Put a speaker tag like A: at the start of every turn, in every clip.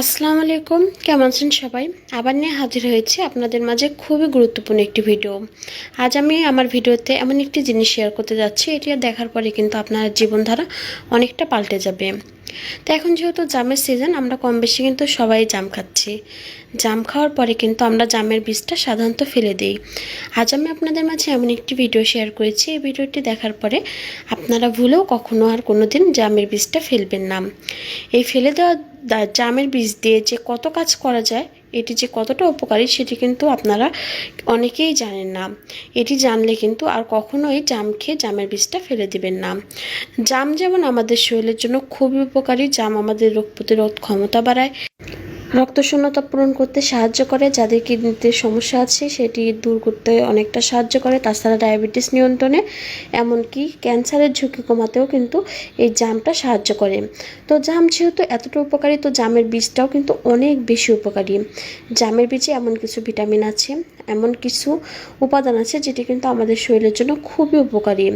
A: আসসালামু আলাইকুম। কেমন আছেন সবাই? আবার নিয়ে হাজির হয়েছে আপনাদের মাঝে খুবই গুরুত্বপূর্ণ একটি ভিডিও। আজ আমি আমার ভিডিওতে এমন একটি জিনিস শেয়ার করতে যাচ্ছি, এটি দেখার পরে কিন্তু আপনার জীবনধারা অনেকটা পাল্টে যাবে। তো এখন যেহেতু জামের সিজন আমরা কম বেশি কিন্তু সবাই জাম খাচ্ছি। জাম খাওয়ার পরে কিন্তু আমরা জামের বীজটা সাধারণত ফেলে দিই। আজ আমি আপনাদের মাঝে এমন একটি ভিডিও শেয়ার করেছি। এই ভিডিওটি দেখার পরে আপনারা ভুলেও কখনো আর কোনো দিন জামের বীজটা ফেলবেন না। এই ফেলে দেওয়া জামের বীজ দিয়ে যে কত কাজ করা যায় এটি যে কতটা উপকারী সেটি কিন্তু আপনারা অনেকেই জানেন না। এটি জানলে কিন্তু আর কখনোই জাম খেয়ে জামের বীজটা ফেলে দিবেন না। জাম যেমন আমাদের শরীরের জন্য খুবই উপকারী, জাম আমাদের রোগ প্রতিরোধ ক্ষমতা বাড়ায়। রক্ত শূন্যতা পূরণ করতে সাহায্য করে, যাদের কিডনিতে সমস্যা আছে সেটি দূর করতে অনেকটা সাহায্য করে, তাছাড়া ডায়াবেটিস নিয়ন্ত্রণে, এমনকি ক্যান্সারের ঝুঁকি কমাতেও কিন্তু এই জামটা সাহায্য করে। তো জাম যেহেতু এতটা উপকারী, তো জামের বীজটাও কিন্তু অনেক বেশি উপকারী। জামের বীজে এমন কিছু ভিটামিন আছে, এমন কিছু উপাদান আছে যেটি কিন্তু আমাদের শরীরের জন্য খুবই উপকারী।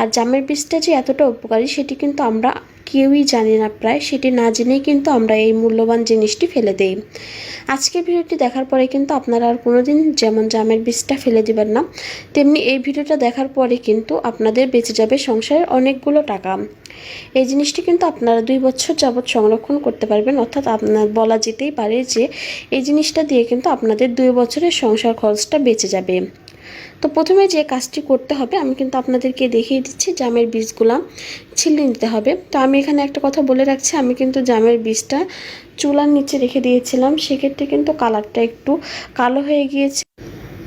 A: আর জামের বীজটা যে এতটা উপকারী, সেটি কিন্তু আমরা কেউই জানি না প্রায়, সেটি না জেনেই কিন্তু আমরা এই মূল্যবান জিনিসটি ফেলে দেই। আজকের ভিডিওটি দেখার পরে কিন্তু আপনারা আর কোনোদিন যেমন জামের বীজটা ফেলে দিবেন না, তেমনি এই ভিডিওটা দেখার পরে কিন্তু আপনাদের বেঁচে যাবে সংসারের অনেকগুলো টাকা। এই জিনিসটি কিন্তু আপনারা দুই বছর যাবৎ সংরক্ষণ করতে পারবেন, অর্থাৎ আপনার বলা যেতেই পারে যে এই জিনিসটা দিয়ে কিন্তু আপনাদের দুই বছরের সংসার খরচটা বেঁচে যাবে। তো প্রথমে যে কাজটি করতে হবে, আমি কিন্তু আপনাদেরকে দেখিয়ে দিচ্ছি জামের বীজগুলা ছিলে নিতে হবে। তো আমি এখানে একটা কথা বলে রাখছি, আমি কিন্তু জামের বীজটা চুলার নিচে রেখে দিয়েছিলাম। সেক্ষেত্রে কিন্তু কালারটা একটু কালো হয়ে গিয়েছে।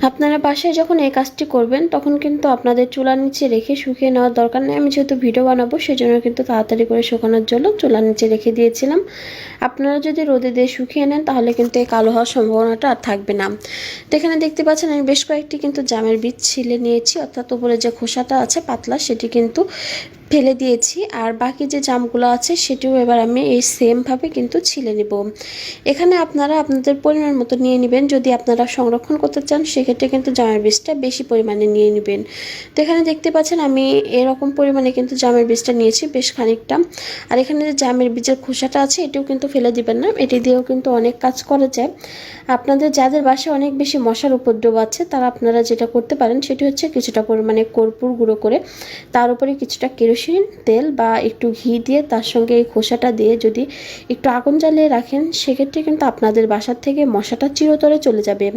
A: আপনারা বাসায় যখন এই কাজটি করবেন, তখন কিন্তু আপনাদের চুলার নিচে রেখে শুকিয়ে নেওয়ার দরকার নেই। আমি যেহেতু ভিডিও বানাবো, সেজন্য কিন্তু তাড়াতাড়ি করে শুকানোর জন্য চুলার নিচে রেখে দিয়েছিলাম। আপনারা যদি রোদে দিয়ে শুকিয়ে নেন, তাহলে কিন্তু এই কালো হওয়ার সম্ভাবনাটা আর থাকবে না। তো এখানে দেখতে পাচ্ছেন, আমি বেশ কয়েকটি কিন্তু জামের বীজ ছিলে নিয়েছি। অর্থাৎ উপরে যে খোসাটা আছে, পাতলা, সেটি কিন্তু ফেলে দিয়েছি আর বাকি যে জামগুলো আছে সেটিও এবার আমি এই সেমভাবে কিন্তু ছিলে নিব। এখানে আপনারা আপনাদের পরিমাণ মতো নিয়ে নেবেন। যদি আপনারা সংরক্ষণ করতে চান, সেক্ষেত্রে কিন্তু জামের বীজটা বেশি পরিমাণে নিয়ে নেবেন। তো এখানে দেখতে পাচ্ছেন আমি এরকম পরিমাণে কিন্তু জামের বীজটা নিয়েছি বেশ খানিকটা। আর এখানে যে জামের বীজের খোসাটা আছে, এটিও কিন্তু ফেলে দিবেন না। এটি দিয়েও কিন্তু অনেক কাজ করা যায়। আপনাদের যাদের বাসায় অনেক বেশি মশার উপদ্রব আছে, তারা আপনারা যেটা করতে পারেন, সেটি হচ্ছে কিছুটা পরিমাণে কর্পূর গুঁড়ো করে তার উপরে কিছুটা কেরোসিন তেল বা একটু ঘি দিয়ে তার সঙ্গে এই খোসাটা দিয়ে যদি একটু আগুন জ্বালিয়ে রাখেন, সেক্ষেত্রে কিন্তু আপনাদের বাসার থেকে মশাটা চিরতরে চলে যাবে।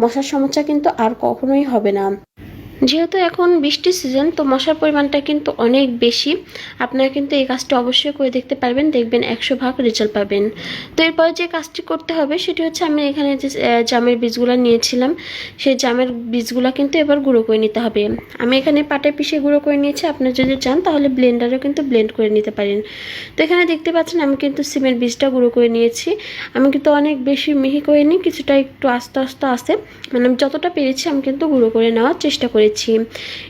A: মশার সমস্যা কিন্তু আর কখনোই হবে না। যেহেতু এখন বৃষ্টির সিজন তো মশার পরিমাণটা কিন্তু অনেক বেশি। আপনারা কিন্তু এই কাজটি অবশ্যই করে দেখতে পারবেন, দেখবেন একশো ভাগ রেজাল্ট পাবেন। তো এরপরে যে কাজটি করতে হবে, সেটি হচ্ছে আমি এখানে যে জামের বীজগুলো নিয়েছিলাম, সেই জামের বীজগুলো কিন্তু এবার গুঁড়ো করে নিতে হবে। আমি এখানে পাটে পিষে গুঁড়ো করে নিয়েছি আপনি যদি চান তাহলে ব্লেন্ডারও কিন্তু ব্লেন্ড করে নিতে পারেন। তো এখানে দেখতে পাচ্ছেন আমি কিন্তু সিমের বীজটা গুঁড়ো করে নিয়েছি। আমি কিন্তু অনেক বেশি মিহি করে নিই কিছুটা একটু আস্তে আস্তে আসে মানে আমি যতটা পেরেছি, আমি কিন্তু গুঁড়ো করে নেওয়ার চেষ্টা করেছি।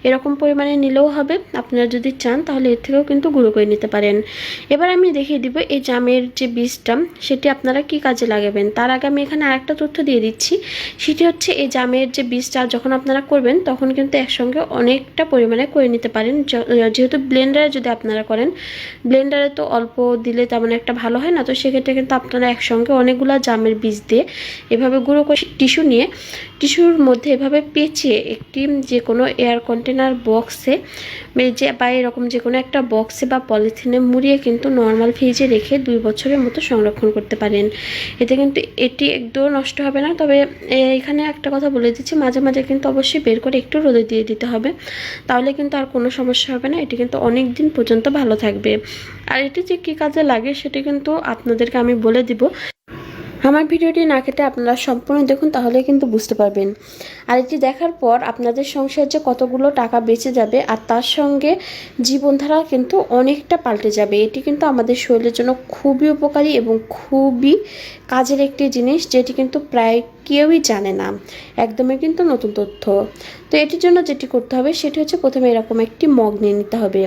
A: এরকম পরিমাণে নিলেও হবে। আপনারা যদি চান, তাহলে এর থেকেও কিন্তু গুঁড়ো করে নিতে পারেন। এবার আমি দেখিয়ে দিব এই জামের যে বীজটা, সেটি আপনারা কি কাজে লাগাবেন? তার আগে আমি এখানে আরেকটা তথ্য দিয়ে দিচ্ছি। সেটি হচ্ছে, এই জামের যে বীজটা যখন আপনারা করবেন, তখন কিন্তু একসঙ্গে অনেকটা পরিমাণে করে নিতে পারেন। যেহেতু ব্লেন্ডারে যদি আপনারা করেন, ব্লেন্ডারে তো অল্প দিলে তেমন একটা ভালো হয় না। তো সেক্ষেত্রে কিন্তু আপনারা একসঙ্গে অনেকগুলো জামের বীজ দিয়ে এভাবে গুঁড়ো করে টিস্যু নিয়ে টিস্যুর মধ্যে এভাবে পেঁচিয়ে একটি যে কোনো এয়ার কন্টেনার বক্সে যে বা এরকম যে কোনো একটা বক্সে বা পলিথিনে মুড়িয়ে কিন্তু নর্মাল ফ্রিজে রেখে দুই বছরের মতো সংরক্ষণ করতে পারেন। এতে কিন্তু এটি একদম নষ্ট হবে না। তবে এখানে একটা কথা বলে দিচ্ছি, মাঝে মাঝে কিন্তু অবশ্যই বের করে একটু রোদে দিয়ে দিতে হবে। তাহলে কিন্তু আর কোনো সমস্যা হবে না। এটি কিন্তু অনেক দিন পর্যন্ত ভালো থাকবে। আর এটি যে কী কাজে লাগে সেটি কিন্তু আপনাদেরকে আমি বলে দিব। আমার ভিডিওটি না কেটে আপনারা সম্পূর্ণ দেখুন তাহলে কিন্তু বুঝতে পারবেন। আর এটি দেখার পর আপনাদের সংসার যে কতগুলো টাকা বেঁচে যাবে আর তার সঙ্গে জীবনধারা কিন্তু অনেকটা পাল্টে যাবে, এটি কিন্তু আমাদের শরীরের জন্য খুবই উপকারী এবং খুবই কাজের একটি জিনিস, যেটি কিন্তু প্রায় কেউই জানে না। একদমই কিন্তু নতুন তথ্য। তো এটির জন্য যেটি করতে হবে, সেটি হচ্ছে প্রথমে এরকম একটি মগ নিয়ে নিতে হবে।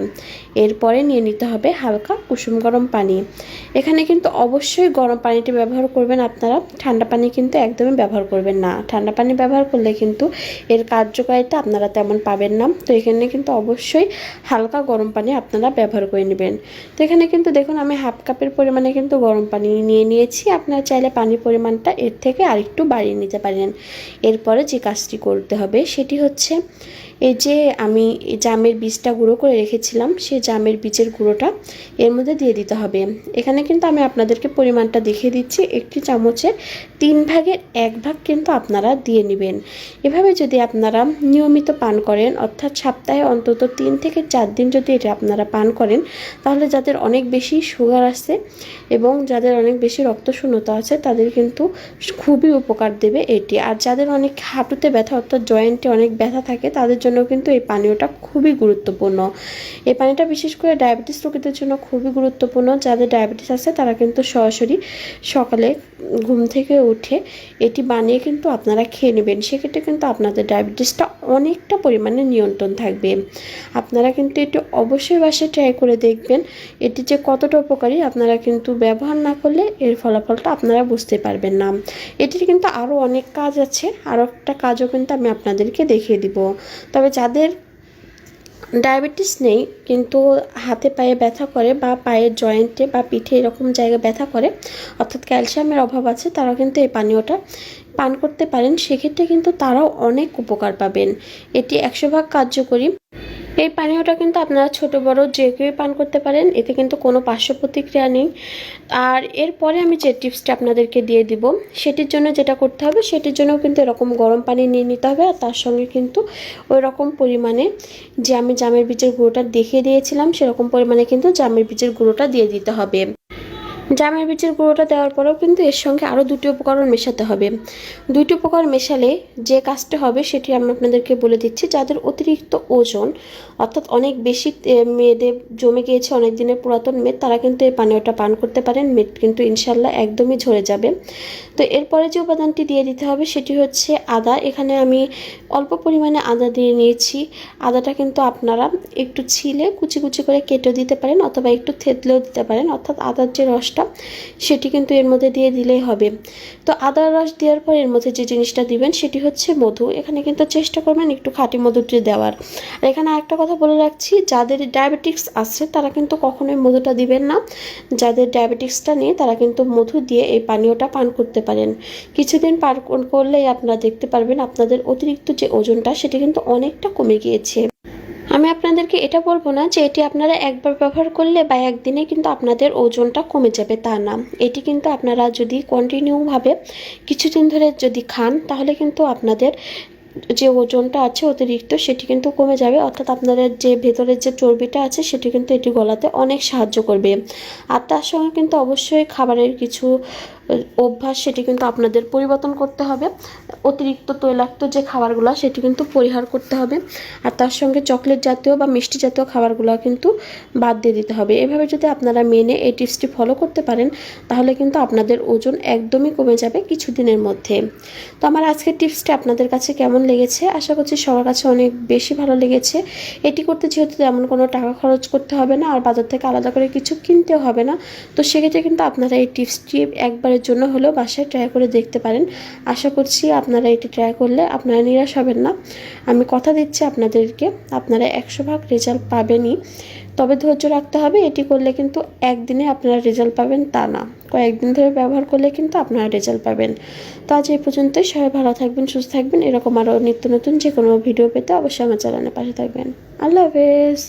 A: এরপরে নিয়ে নিতে হবে হালকা কুসুম গরম পানি। এখানে কিন্তু অবশ্যই গরম পানিটি ব্যবহার করবেন আপনারা। ঠান্ডা পানি কিন্তু একদমই ব্যবহার করবেন না। ঠান্ডা পানি ব্যবহার করলে কিন্তু এর কার্যকারিতা আপনারা তেমন পাবেন না। তো এখানে কিন্তু অবশ্যই হালকা গরম পানি আপনারা ব্যবহার করে নেবেন। তো এখানে কিন্তু দেখুন, আমি হাফ কাপের পরিমাণে কিন্তু গরম পানি নিয়ে নিয়েছি। আপনারা চাইলে পানির পরিমাণটা এর থেকে আরেকটু বাড়িয়ে নিতে পারেন। এরপরে যে কাজটি করতে হবে, সেটি হচ্ছে হচ্ছে। এই যে আমি জামের বীজটা গুঁড়ো করে রেখেছিলাম, সেই জামের বীজের গুঁড়োটা এর মধ্যে দিয়ে দিতে হবে। এখানে কিন্তু আমি আপনাদেরকে পরিমাণটা দেখিয়ে দিচ্ছি, একটি চামচের তিন ভাগের এক ভাগ কিন্তু আপনারা দিয়ে নেবেন। এভাবে যদি আপনারা নিয়মিত পান করেন, অর্থাৎ সপ্তাহে অন্তত তিন থেকে চার দিন যদি এটা আপনারা পান করেন, তাহলে যাদের অনেক বেশি সুগার আছে এবং যাদের অনেক বেশি রক্তশূন্যতা আছে, তাদের কিন্তু খুবই উপকার দেবে এটি। আর যাদের অনেক হাঁটুতে ব্যথা, অর্থাৎ জয়েন্টে অনেক ব্যথা থাকে, তাদের জন্য কিন্তু এই পানীয়টা খুবই গুরুত্বপূর্ণ। এই পানিটা বিশেষ করে ডায়াবেটিস রোগীদের জন্য খুবই গুরুত্বপূর্ণ। যাদের ডায়াবেটিস আছে, তারা কিন্তু সরাসরি সকালে ঘুম থেকে উঠে এটি বানিয়ে কিন্তু আপনারা খেয়ে নেবেন। সেক্ষেত্রে কিন্তু আপনাদের ডায়াবেটিসটা অনেকটা পরিমাণে নিয়ন্ত্রণ থাকবে। আপনারা কিন্তু এটি অবশ্যই বাসায় ট্রাই করে দেখবেন। এটি যে কতটা উপকারী আপনারা কিন্তু ব্যবহার না করলে এর ফলাফলটা আপনারা বুঝতে পারবেন না। এটির কিন্তু আরও অনেক কাজ আছে। আরও একটা কাজও কিন্তু আমি আপনাদেরকে দেখিয়ে দিব। তবে যাদের ডায়াবেটিস নেই, কিন্তু হাতে পায়ে ব্যথা করে বা পায়ের জয়েন্টে বা পিঠে এরকম জায়গায় ব্যথা করে, অর্থাৎ ক্যালসিয়ামের অভাব আছে তারা কিন্তু এই পানীয়টা পান করতে পারেন। সেক্ষেত্রে কিন্তু তারাও অনেক উপকার পাবেন। এটি একশো ভাগ কার্যকরী। এই পানীয়টা কিন্তু আপনারা ছোট, বড় যে কেউই পান করতে পারেন, এতে কিন্তু কোনো পার্শ্ব প্রতিক্রিয়া নেই। আর এরপরে আমি যে টিপসটা আপনাদেরকে দিয়ে দিব, সেটির জন্য যেটা করতে হবে, সেটির জন্য কিন্তু এরকম গরম পানি নিয়ে নিতে হবে, আর তার সঙ্গে কিন্তু ওই রকম পরিমাণে যে আমি জামের বীজের গুঁড়োটা দেখিয়ে দিয়েছিলাম, সেরকম পরিমাণে কিন্তু জামের বীজের গুঁড়োটা দিয়ে দিতে হবে। জামের বীজের গুঁড়োটা দেওয়ার পরেও কিন্তু এর সঙ্গে আরও দুটি উপকরণ মেশাতে হবে। দুইটি উপকরণ মেশালে যে কাজটা হবে সেটি আমি আপনাদেরকে বলে দিচ্ছি, যাদের অতিরিক্ত ওজন, অর্থাৎ অনেক বেশি মেয়েদের জমে গিয়েছে অনেক দিনের পুরাতন মেদ, তারা কিন্তু এই পানীয়টা পান করতে পারেন, মেদ কিন্তু ইনশাল্লাহ একদমই ঝরে যাবে। তো এরপরে যে উপাদানটি দিয়ে দিতে হবে সেটি হচ্ছে আদা। এখানে আমি অল্প পরিমাণে আদা দিয়ে নিয়েছি। আদাটা কিন্তু আপনারা একটু ছিলে কুচি কুচি করে কেটে দিতে পারেন অথবা একটু থেতলেও দিতে পারেন, অর্থাৎ আদার যে রসটা সেটি কিন্তু এর মধ্যে দিয়ে দিলেই হবে। তো আদার রস দেওয়ার পর এর মধ্যে যে জিনিসটা দিবেন, সেটি হচ্ছে মধু। এখানে কিন্তু চেষ্টা করবেন একটু খাঁটি মধুটি দেওয়ার। আর এখানে একটা কথা বলে রাখছি, যাদের ডায়াবেটিক্স আছে, তারা কিন্তু কখনোই মধুটা দিবেন না। যাদের ডায়াবেটিক্সটা নেই, তারা কিন্তু মধু দিয়ে এই পানীয়টা পান করতে পারেন। কিছুদিন পার করলেই আপনারা দেখতে পারবেন, আপনাদের অতিরিক্ত যে ওজনটা, সেটি কিন্তু অনেকটা কমে গিয়েছে। আমি আপনাদেরকে এটা বলব না যে এটি আপনারা একবার ব্যবহার করলে বা একদিনে কিন্তু আপনাদের ওজনটা কমে যাবে তা না। এটি কিন্তু আপনারা যদি কন্টিনিউভাবে কিছুদিন ধরে যদি খান, তাহলে কিন্তু আপনাদের যে ওজনটা আছে অতিরিক্ত, সেটি কিন্তু কমে যাবে। অর্থাৎ আপনাদের যে ভেতরের যে চর্বিটা আছে, সেটি কিন্তু এটি গলাতে অনেক সাহায্য করবে। আর তার সঙ্গে কিন্তু অবশ্যই খাবারের কিছু অভ্যাস, সেটি কিন্তু আপনাদের পরিবর্তন করতে হবে। অতিরিক্ত তৈলাক্ত যে খাবারগুলো, সেটি কিন্তু পরিহার করতে হবে। আর তার সঙ্গে চকলেট জাতীয় বা মিষ্টি জাতীয় খাবারগুলো কিন্তু বাদ দিয়ে দিতে হবে। এভাবে যদি আপনারা মেনে এই টিপসটি ফলো করতে পারেন, তাহলে কিন্তু আপনাদের ওজন একদমই কমে যাবে কিছুদিনের মধ্যে। তো আমার আজকের টিপসটি আপনাদের কাছে কেমন লেগেছে? আশা করছি সবার কাছে অনেক বেশি ভালো লেগেছে। এটি করতে যেহেতু তেমন কোনো টাকা খরচ করতে হবে না, আর বাজার থেকে আলাদা করে কিছু কিনতেও হবে না। তো সেক্ষেত্রে কিন্তু আপনারা এই টিপসটি একবারের জন্য হলেও বাসায় ট্রাই করে দেখতে পারেন। আশা করছি আপনারা এটি ট্রাই করলে আপনারা নিরাশ হবেন না। আমি কথা দিচ্ছি আপনাদেরকে। আপনারা একশো ভাগ রেজাল্ট পাবেনই। তবে ধৈর্য রাখতে হবে, এটি করলে কিন্তু একদিনে আপনারা রেজাল্ট পাবেন তা না। কয়েকদিন ধরে ব্যবহার করলে কিন্তু আপনারা রেজাল্ট পাবেন। তো আজ এই পর্যন্তই, সবাই ভালো থাকবেন, সুস্থ থাকবেন, এরকম আরও নিত্য নতুন যে কোনো ভিডিও পেতে অবশ্যই আমার চ্যানেলের পাশে থাকবেন। আল্লাহ হাফেজ।